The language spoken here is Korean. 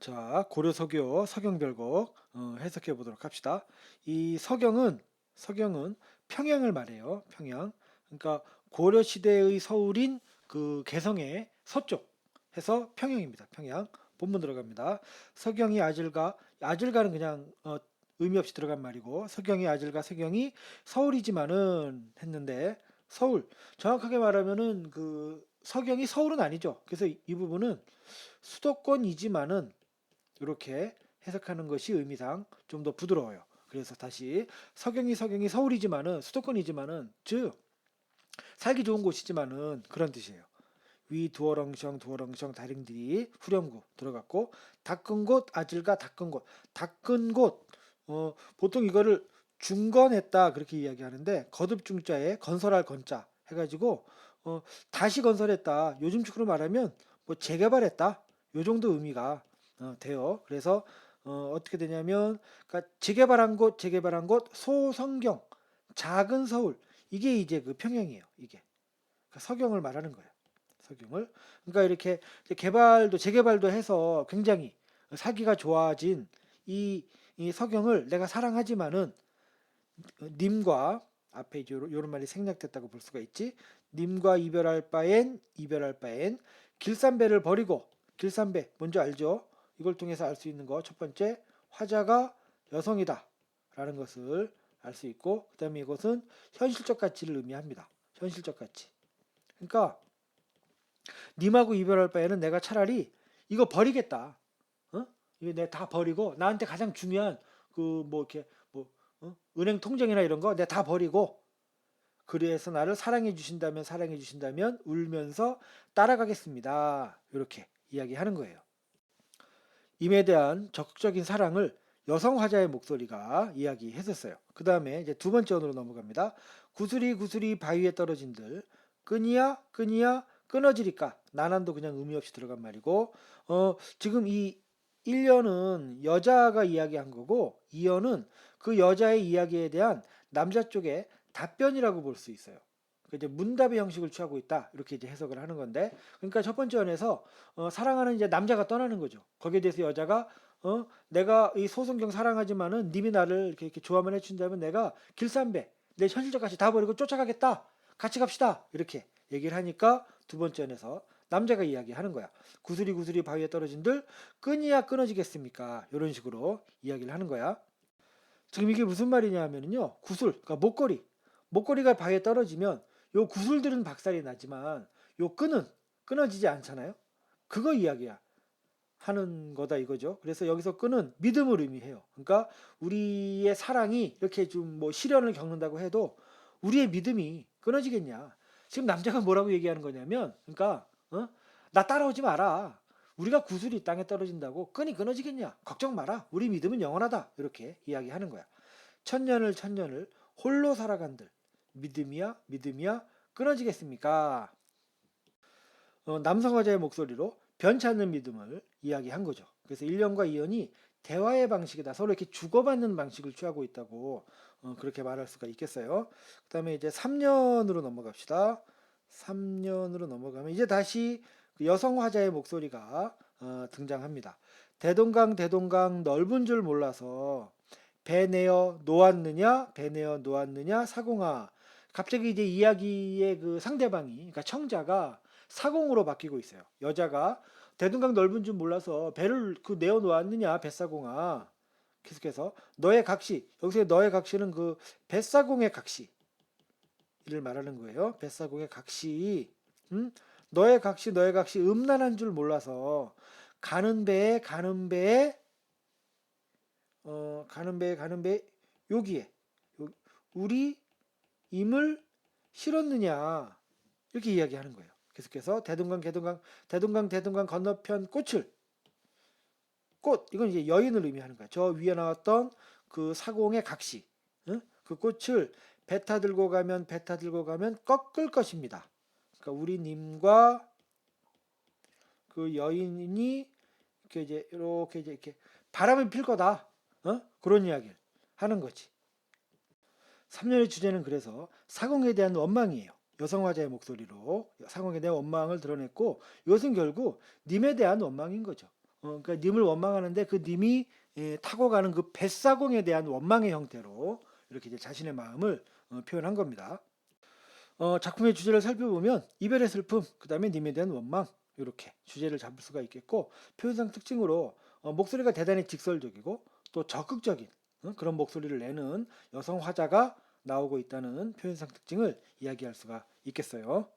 자, 고려 서교 서경별곡 어, 해석해 보도록 합시다. 이 서경은 서경은 평양을 말해요. 평양. 그러니까 고려 시대의 서울인 그 개성의 서쪽 해서 평양입니다. 평양. 본문 들어갑니다. 서경이 아질가 아질가는 그냥 어, 의미 없이 들어간 말이고 서경이 아질가 서경이 서울이지만은 했는데 서울 정확하게 말하면은 그 서경이 서울은 아니죠. 그래서 이, 이 부분은 수도권이지만은 이렇게 해석하는 것이 의미상 좀 더 부드러워요. 그래서 다시 서경이 서경이 서울이지만은 수도권이지만은 즉 살기 좋은 곳이지만은 그런 뜻이에요. 위 두어렁청 두어렁청 다링들이 후렴구 들어갔고 닦은 곳 아질가 닦은 곳 닦은 곳 어, 보통 이거를 중건했다 그렇게 이야기하는데 거듭 중자에 건설할 건자 해가지고 어, 다시 건설했다 요즘 축으로 말하면 뭐 재개발했다 요 정도 의미가 어, 돼요. 그래서 어, 어떻게 되냐면 그러니까 재개발한 곳 재개발한 곳 소성경 작은 서울 이게 이제 그 평양이에요. 이게 그러니까 서경을 말하는 거예요. 서경을 그러니까 이렇게 개발도 재개발도 해서 굉장히 살기가 좋아진 이, 이 서경을 내가 사랑하지만은 님과 앞에 요런, 요런 말이 생략됐다고 볼 수가 있지. 님과 이별할 바엔 이별할 바엔 길산배를 버리고 길산배 뭔지 알죠? 이걸 통해서 알 수 있는 거 첫 번째 화자가 여성이다 라는 것을 알 수 있고 그 다음에 이것은 현실적 가치를 의미합니다. 현실적 가치. 그러니까 님하고 이별할 바에는 내가 차라리 이거 버리겠다. 어? 이거 내가 다 버리고 나한테 가장 중요한 그 뭐 이렇게 뭐 어? 은행 통장이나 이런 거 내가 다 버리고 그래서 나를 사랑해 주신다면 사랑해 주신다면 울면서 따라가겠습니다. 이렇게 이야기하는 거예요. 임에 대한 적극적인 사랑을 여성 화자의 목소리가 이야기했었어요. 그 다음에 이제 두 번째 언으로 넘어갑니다. 구슬이 구슬이 바위에 떨어진들 끈이야 끈이야 끊어지리까 난한도 그냥 의미 없이 들어간 말이고 어 지금 이 1년은 여자가 이야기한 거고 2년은 그 여자의 이야기에 대한 남자 쪽의 답변이라고 볼 수 있어요. 그 이제 문답의 형식을 취하고 있다 이렇게 이제 해석을 하는 건데 그러니까 첫 번째 원에서 어, 사랑하는 이제 남자가 떠나는 거죠. 거기에 대해서 여자가 어 내가 이 소송경 사랑하지만은 님이 나를 이렇게, 이렇게 좋아만 해준다면 내가 길산배 내 현실적 가치 다 버리고 쫓아가겠다 같이 갑시다 이렇게 얘기를 하니까 두 번째 원에서 남자가 이야기하는 거야. 구슬이 구슬이 바위에 떨어진들 끈이야 끊어지겠습니까? 이런 식으로 이야기를 하는 거야. 지금 이게 무슨 말이냐 하면은요. 구슬, 그러니까 목걸이. 목걸이가 바위에 떨어지면 요 구슬들은 박살이 나지만 요 끈은 끊어지지 않잖아요. 그거 이야기야. 하는 거다 이거죠. 그래서 여기서 끈은 믿음을 의미해요. 그러니까 우리의 사랑이 이렇게 좀 뭐 시련을 겪는다고 해도 우리의 믿음이 끊어지겠냐. 지금 남자가 뭐라고 얘기하는 거냐면 그러니까 어? 나 따라오지 마라. 우리가 구슬이 땅에 떨어진다고 끈이 끊어지겠냐? 걱정 마라. 우리 믿음은 영원하다. 이렇게 이야기하는 거야. 천년을 천년을 홀로 살아간들 믿음이야 믿음이야 끊어지겠습니까? 어, 남성 화자의 목소리로 변치 않는 믿음을 이야기한 거죠. 그래서 1년과 2년이 대화의 방식이다. 서로 이렇게 주고받는 방식을 취하고 있다고 어, 그렇게 말할 수가 있겠어요. 그 다음에 이제 3년으로 넘어갑시다. 3년으로 넘어가면 이제 다시 그 여성 화자의 목소리가 어, 등장합니다. 대동강 대동강 넓은 줄 몰라서 배 내어 놓았느냐 배 내어 놓았느냐 사공아 갑자기 이제 이야기의 그 상대방이 그러니까 청자가 사공으로 바뀌고 있어요. 여자가 대동강 넓은 줄 몰라서 배를 그 내어 놓았느냐 뱃사공아 계속해서 너의 각시 여기서 너의 각시는 그 뱃사공의 각시 이를 말하는 거예요. 뱃사공의 각시 음? 너의 각시 너의 각시 음란한 줄 몰라서 가는 배에 가는 배에 어 가는 배에 가는 배 여기에 요- 우리 임을 실었느냐 이렇게 이야기하는 거예요. 계속해서 대동강 대동강 대동강 대동강 건너편 꽃을 꽃 이건 이제 여인을 의미하는 거야. 저 위에 나왔던 그 사공의 각시 응? 그 꽃을 배타 들고 가면 배타 들고 가면 꺾을 것입니다. 그러니까 우리 님과 그 여인이 이렇게 이제 이렇게 이제 이렇게 바람을 필 거다. 어? 그런 이야기를 하는 거지. 3년의 주제는 그래서 사공에 대한 원망이에요. 여성 화자의 목소리로 사공에 대한 원망을 드러냈고 이것은 결국 님에 대한 원망인 거죠. 어, 그러니까 님을 원망하는데 그 님이 예, 타고 가는 그 뱃사공에 대한 원망의 형태로 이렇게 이제 자신의 마음을 어, 표현한 겁니다. 어, 작품의 주제를 살펴보면 이별의 슬픔, 그 다음에 님에 대한 원망 이렇게 주제를 잡을 수가 있겠고 표현상 특징으로 어, 목소리가 대단히 직설적이고 또 적극적인 어, 그런 목소리를 내는 여성 화자가 나오고 있다는 표현상 특징을 이야기할 수가 있겠어요.